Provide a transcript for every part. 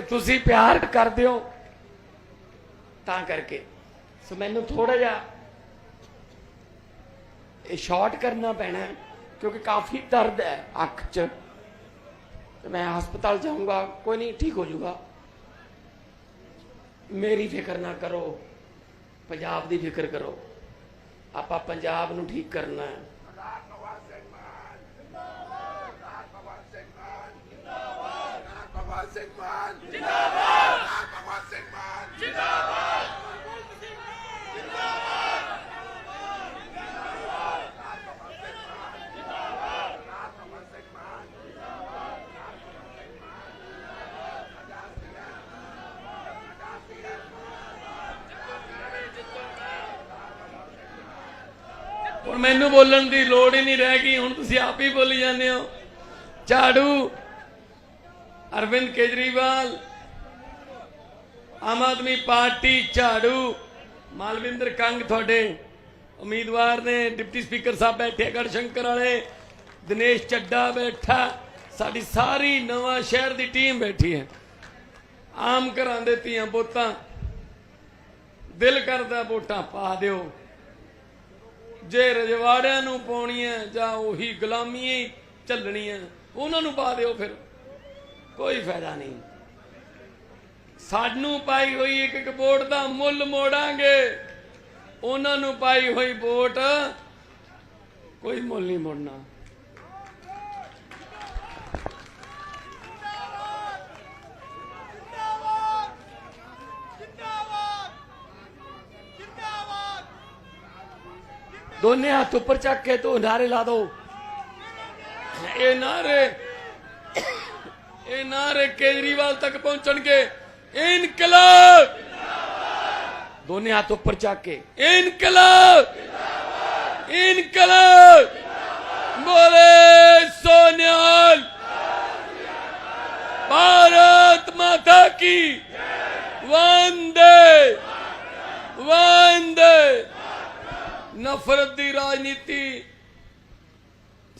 ਤੁਸੀਂ ਪਿਆਰ ਕਰਦੇ ਹੋ, ਤਾਂ ਕਰਕੇ। ਸੋ ਮੈਨੂੰ ਥੋੜਾ ਜਿਹਾ ਇਹ ਸ਼ਾਰਟ ਕਰਨਾ ਪੈਣਾ ਕਿਉਂਕਿ ਕਾਫੀ ਦਰਦ ਹੈ ਅੱਖ 'ਚ। ਤੇ ਮੈਂ ਹਸਪਤਾਲ ਜਾਊਂਗਾ, ਕੋਈ ਨਹੀਂ, ਠੀਕ ਹੋ ਜਾਊਗਾ। ਮੇਰੀ ਫਿਕਰ ਨਾ ਕਰੋ, ਪੰਜਾਬ ਦੀ ਫਿਕਰ ਕਰੋ। ਆਪਾਂ ਪੰਜਾਬ ਨੂੰ ਠੀਕ ਕਰਨਾ ਹੈ। ਸਿੰਘ ਮਾਨ ਜਿੰਦਾਬਾਦ ਭਗਵਾਨ ਸਿੰਘ ਮਾਨ ਹੁਣ ਮੈਨੂੰ ਬੋਲਣ ਦੀ ਲੋੜ ਹੀ ਨਹੀਂ ਰਹਿ ਗਈ, ਹੁਣ ਤੁਸੀਂ ਆਪ ਹੀ ਬੋਲੀ ਜਾਂਦੇ ਹੋ। ਝਾੜੂ ਅਰਵਿੰਦ ਕੇਜਰੀਵਾਲ ਆਮ ਆਦਮੀ ਪਾਰਟੀ ਝਾੜੂ ਮਾਲਵਿੰਦਰ ਕੰਗ ਤੁਹਾਡੇ ਉਮੀਦਵਾਰ ਨੇ ਡਿਪਟੀ ਸਪੀਕਰ ਸਾਹਿਬ ਬੈਠੇ ਗੜ ਸ਼ੰਕਰ ਵਾਲੇ ਦਿਨੇਸ਼ ਚੱਡਾ ਬੈਠਾ ਸਾਡੀ ਸਾਰੀ ਨਵਾਂ ਸ਼ਹਿਰ ਦੀ ਟੀਮ ਬੈਠੀ ਹੈ ਆਮ ਘਰਾਂ ਦੇ ਧੀਆਂ ਬੋਤਾਂ ਦਿਲ ਕਰਦਾ ਵੋਟਾਂ ਪਾ ਦਿਓ ਜੇ ਰਜਵਾੜਿਆਂ ਨੂੰ ਪਾਉਣੀਆਂ ਜਾਂ ਉਹੀ ਗੁਲਾਮੀਆਂ ਹੀ ਚੱਲਣੀਆਂ ਉਹਨਾਂ ਨੂੰ ਪਾ ਦਿਓ ਫਿਰ ਕੋਈ ਫਾਇਦਾ ਨਹੀਂ। ਸਾਨੂੰ ਪਾਈ ਹੋਈ ਇੱਕ ਇੱਕ ਵੋਟ ਦਾ ਮੁੱਲ ਮੋੜਾਂਗੇ। ਉਹਨਾਂ ਨੂੰ ਪਾਈ ਹੋਈ ਵੋਟ ਕੋਈ ਮੁੱਲ ਨਹੀਂ ਮੋੜਨਾ। ਦੋਨੇ ਹੱਥ ਉੱਪਰ ਚੱਕ ਕੇ ਤੂੰ ਨਾਰੇ ਲਾ ਦੋ। ਇਹ ਨਾਰੇ ਨਾਰੇ ਕੇਜਰੀਵਾਲ ਤੱਕ ਪਹੁੰਚਣਗੇ। ਇਨਕਲਾਬ! ਦੋਨੇ ਹੱਥ ਉੱਪਰ ਚੱਕ ਕੇ। ਇਨਕਲਾਬ! ਇਨਕਲਾਬ! ਬੋਲੇ ਸੋਨਿਆਲ! ਭਾਰਤ ਮਾਤਾ ਕੀ ਵੰਦੇ! ਵੰਦੇ! ਨਫ਼ਰਤ ਦੀ ਰਾਜਨੀਤੀ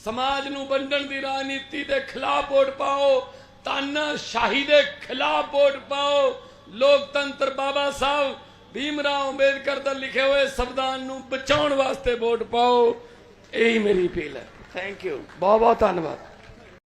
ਸਮਾਜ ਨੂੰ ਵੰਡਣ ਦੀ ਰਾਜਨੀਤੀ ਦੇ ਖਿਲਾਫ ਵੋਟ ਪਾਓ। ਤਾਨਾਸ਼ਾਹੀ ਦੇ ਖਿਲਾਫ ਵੋਟ ਪਾਓ। ਲੋਕਤੰਤਰ ਬਾਬਾ ਸਾਹਿਬ ਭੀਮਰਾਓ ਅੰਬੇਦਕਰ ਦਾ ਲਿਖੇ ਹੋਏ ਸੰਵਿਧਾਨ ਨੂੰ ਬਚਾਉਣ ਵਾਸਤੇ ਵੋਟ ਪਾਓ। ਇਹੀ ਮੇਰੀ ਅਪੀਲ ਹੈ। ਥੈਂਕ ਯੂ ਬਹੁਤ ਬਹੁਤ ਧੰਨਵਾਦ।